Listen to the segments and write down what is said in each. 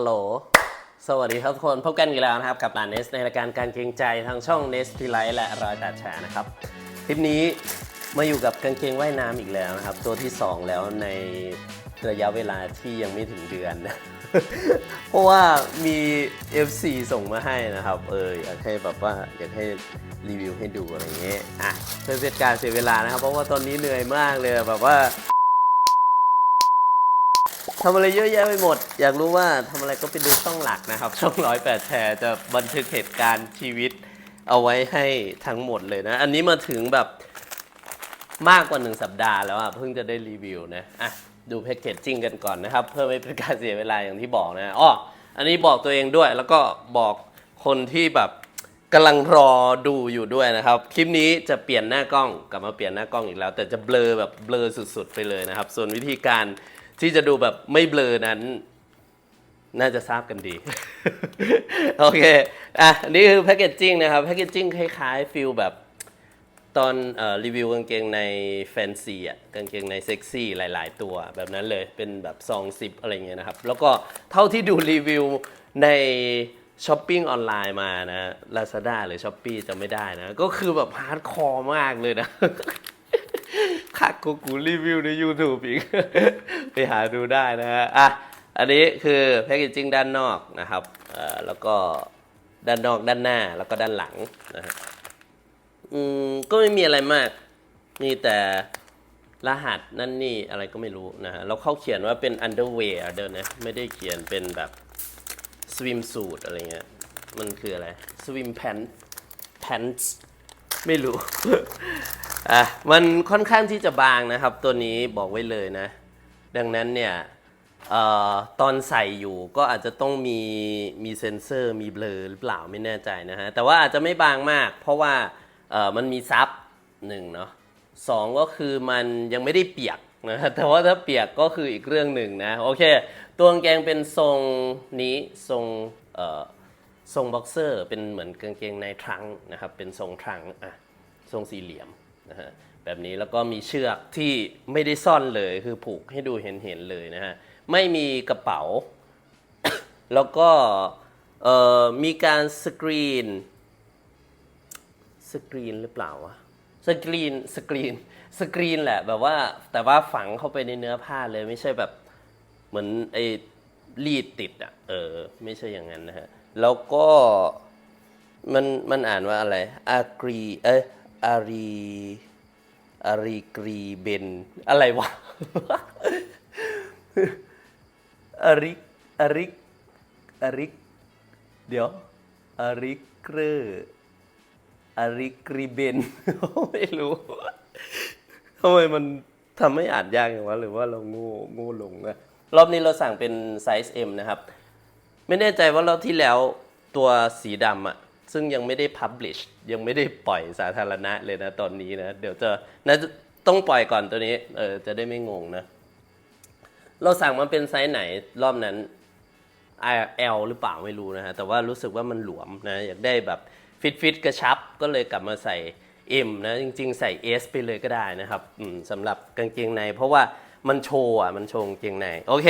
ฮัลโหล สวัสดีครับทุกคน พบกันอีกแล้วนะครับ กับร้านเนสในรายการการเกรงใจทางช่องเนสทีไลท์และรอยแปดแฉนะครับ คลิปนี้มาอยู่กับกางเกงว่ายน้ำอีกแล้วนะครับ ตัวที่ 2 แล้วในระยะเวลาที่ยังไม่ถึงเดือน เพราะว่ามี FC ส่งมาให้นะครับ เอออยากให้แบบว่าอยากให้รีวิวให้ดูอะไรเงี้ยอะเพื่อเป็นการเสียเวลานะครับ เพราะว่าตอนนี้เหนื่อยมากเลยแบบว่า ทำอะไรเยอะแยะไปหมด อยากรู้ว่าทำอะไรก็ไปดูช่องหลักนะครับ ช่องร้อยแปดแชร์จะบันทึกเหตุการณ์ชีวิตเอาไว้ให้ทั้งหมดเลยนะ อันนี้มาถึงแบบมากกว่าหนึ่งสัปดาห์แล้วอะเพิ่งจะได้รีวิวนะอะดูแพคเกจจิ้งกันก่อนนะครับ เพื่อไม่เป็นการเสียเวลาอย่างที่บอกนะอ้ออันนี้บอกตัวเองด้วยแล้วก็บอกคนที่แบบกำลังรอดูอยู่ด้วยนะครับ คลิปนี้จะเปลี่ยนหน้ากล้องกลับมาเปลี่ยนหน้ากล้องอีกแล้ว แต่จะเบลอแบบเบลอสุด ๆ ไปเลยนะครับ ส่วนวิธีการ ที่จะดูแบบไม่เบลอนั้น น่าจะทราบกันดี โอเค อะ นี่คือแพคเกจจิ้งนะครับ แพคเกจจิ้งคล้ายๆฟิลแบบตอนเอ่อรีวิวกางเกงในแฟนซีอะ กางเกงในเซ็กซี่หลาย ๆ ตัวแบบนั้นเลย เป็นแบบซองซิปอะไรเงี้ยนะครับ แล้วก็เท่าที่ดูรีวิวในช้อปปิ้งออนไลน์มานะ Lazada หรือ s h อ p e e จะไม่ได้นะ ก็คือแบบฮาร์ดคอร์มากเลยนะ คักกูกูรีวิวใน YouTube อีก ไปหาดูได้นะฮะอะอันนี้คือแพคเกจจิ้งด้านนอกนะครับเอ่อแล้วก็ด้านนอกด้านหน้าแล้วก็ด้านหลังนะฮะอืมก็ไม่มีอะไรมาก มีแต่รหัสนั่นนี่อะไรก็ไม่รู้นะฮะแล้วเขาเขียนว่าเป็น underwear เดินนะ ไม่ได้เขียนเป็นแบบ swim suit อะไรเงี้ย มันคืออะไร swim pants pants ไม่รู้ อะมันค่อนข้างที่จะบางนะครับ ตัวนี้บอกไว้เลยนะ ดังนั้นเนี่ยออตอนใส่อยู่ก็อาจจะต้องมีมีเซ็นเซอร์มีเบลอหรือเปล่าไม่แน่ใจนะฮะแต่ว่าอาจจะไม่บางมาก เพราะว่ามันมีซับหนึ่งเนาะสองก็คือมันยังไม่ได้เปียกนะแต่ว่าถ้าเปียกก็คืออีกเรื่องหนึ่งนะโอเค ตัวกางเกงเป็นทรงนี้ทรงทรงบ็อกเซอร์เป็นเหมือนกางเกงในทรังนะครับเป็นทรงทรังอะทรงสี่เหลี่ยม นะฮะแบบนี้แล้วก็มีเชือกที่ไม่ได้ซ่อนเลยคือผูกให้ดูเห็นเห็นๆเลยนะฮะไม่มีกระเป๋า แล้วก็มีการสกรีนสกรีนหรือเปล่าวะสกรีนสกรีนสกรีนแหละแบบว่าแต่ว่าฝังเข้าไปในเนื้อผ้าเลยไม่ใช่แบบเหมือนไอ้รีดติดอะเออไม่ใช่อย่างนั้นนะฮะแล้วก็มันมันอ่านว่าอะไรอากรีเอ้ย อารีอารีกรีเบน อะไรวะอาริกอาริกอาริก เดี๋ยวอาริกเกอร์อาริกรีเบน ไม่รู้ทำไมมันทำให้อ่านยากอย่างวะหรือว่าเราโง่โง่หลงอะรอบนี้เราสั่งเป็นไซส์ M นะครับ ไม่แน่ใจว่ารอบที่แล้วตัวสีดำอะ ซึ่งยังไม่ได้ publish ยังไม่ได้ปล่อยสาธารณะเลยนะตอนนี้นะ เดี๋ยวจะนะต้องปล่อยก่อนตัวนี้ เออ จะได้ไม่งงนะ เราสั่งมาเป็นไซส์ไหนรอบนั้น L หรือเปล่าไม่รู้นะฮะ แต่ว่ารู้สึกว่ามันหลวมนะ อยากได้แบบฟิตฟิตกระชับ ก็เลยกลับมาใส่ M นะ จริง ๆ ใส่ S ไปเลยก็ได้นะครับอืมสำหรับกางเกงใน เพราะว่า มันโชว์อะ มันโชว์กางเกงในโอเค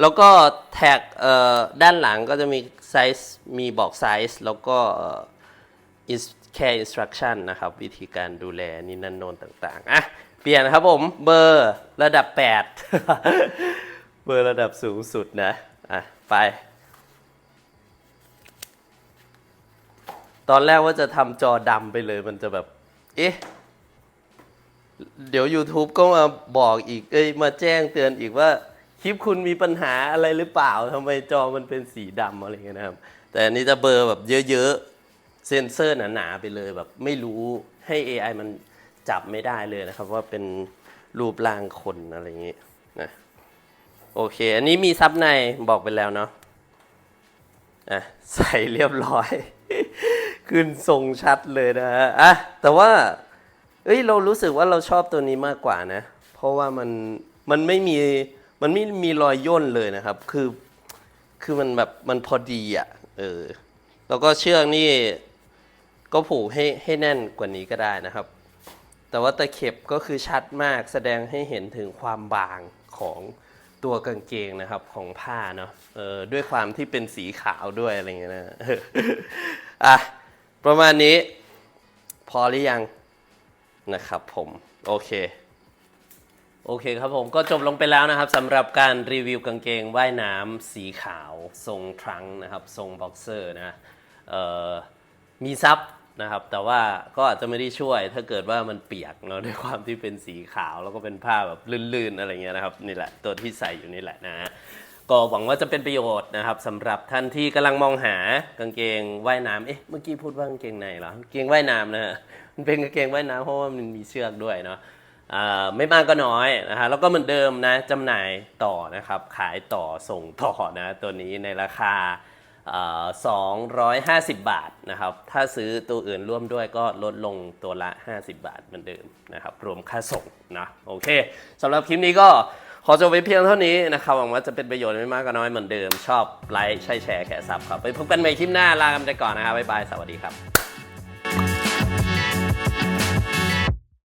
แล้วก็แท็กเอ่อด้านหลังก็จะมีไซส์มีบอกไซส์แล้วก็เอ่อ is- care instruction นะครับ วิธีการดูแลนี่นั่นโนนต่างๆอะเปลี่ยนครับผมเบอร์ระดับ 8 เบอร์ระดับสูงสุดนะอะไป ตอนแรกว่าจะทำจอดำไปเลยมันจะแบบ เอ๊ะ เดี๋ยว YouTube ก็มาบอกอีก เอ้ย มาแจ้งเตือนอีกว่า คลิปคุณมีปัญหาอะไรหรือเปล่าทำไมจอมันเป็นสีดำอะไรเงี้ยนะครับ แต่อันนี้จะเบอร์แบบเยอะๆ เซนเซอร์หนาๆไปเลยแบบไม่รู้ให้ AI มันจับไม่ได้เลยนะครับ ว่าเป็นรูปร่างคนอะไรอย่างงี้นะโอเค อันนี้มีซับในบอกไปแล้วเนาะอะใส่เรียบร้อย ขึ้นทรงชัดเลยนะฮะอะแต่ว่า เอ้ยเรารู้สึกว่าเราชอบตัวนี้มากกว่านะ เพราะว่ามันมันไม่มีมันไม่มีรอยย่นเลยนะครับ คือคือมันแบบมันพอดีอะเออแล้วก็เชือกนี่ก็ผูกให้ให้แน่นกว่านี้ก็ได้นะครับ แต่ว่าตะเข็บก็คือชัดมากแสดงให้เห็นถึงความบางของตัวกางเกงนะครับของผ้าเนาะเออด้วยความที่เป็นสีขาวด้วยอะไรเงี้ยนะอะประมาณนี้ พอหรือยัง นะครับผมโอเคโอเคครับผมก็จบลงไปแล้วนะครับสำหรับการรีวิวกางเกงว่ายน้ำสีขาว ทรงทรังนะครับ ทรงบ็อกเซอร์นะมีซับนะครับ แต่ว่าก็อาจจะไม่ได้ช่วยถ้าเกิดว่ามันเปียกเนาะด้วยความที่เป็นสีขาว แล้วก็เป็นผ้าแบบลื่นๆ อะไรเงี้ยนะครับ นี่แหละ ตัวที่ใส่อยู่นี่แหละนะฮะ ก็หวังว่าจะเป็นประโยชน์นะครับสำหรับท่านที่กำลังมองหากางเกงว่ายน้ำเอ๊ะเมื่อกี้พูดว่ากางเกงในเหรอกางเกงว่ายน้ำนะฮะมันเป็นกางเกงว่ายน้ำเพราะว่ามันมีเชือกด้วยเนาะอ่าไม่มากก็น้อยนะฮะแล้วก็เหมือนเดิมนะจำหน่ายต่อนะครับขายต่อส่งต่อนะตัวนี้ในราคาอ่า250 บาทนะครับถ้าซื้อตัวอื่นร่วมด้วยก็ลดลงตัวละ 50 บาทเหมือนเดิมนะครับรวมค่าส่งนะโอเคสำหรับคลิปนี้ก็ ขอจบไปเพียงเท่านี้นะครับหวังว่าจะเป็นประโยชน์ไม่มากก็น้อยเหมือนเดิม ชอบไลค์ใช่แชร์แค่ซับครับไปพบกันใหม่คลิปหน้าลากันไปก่อนนะครับบ๊ายบายสวัสดีครับ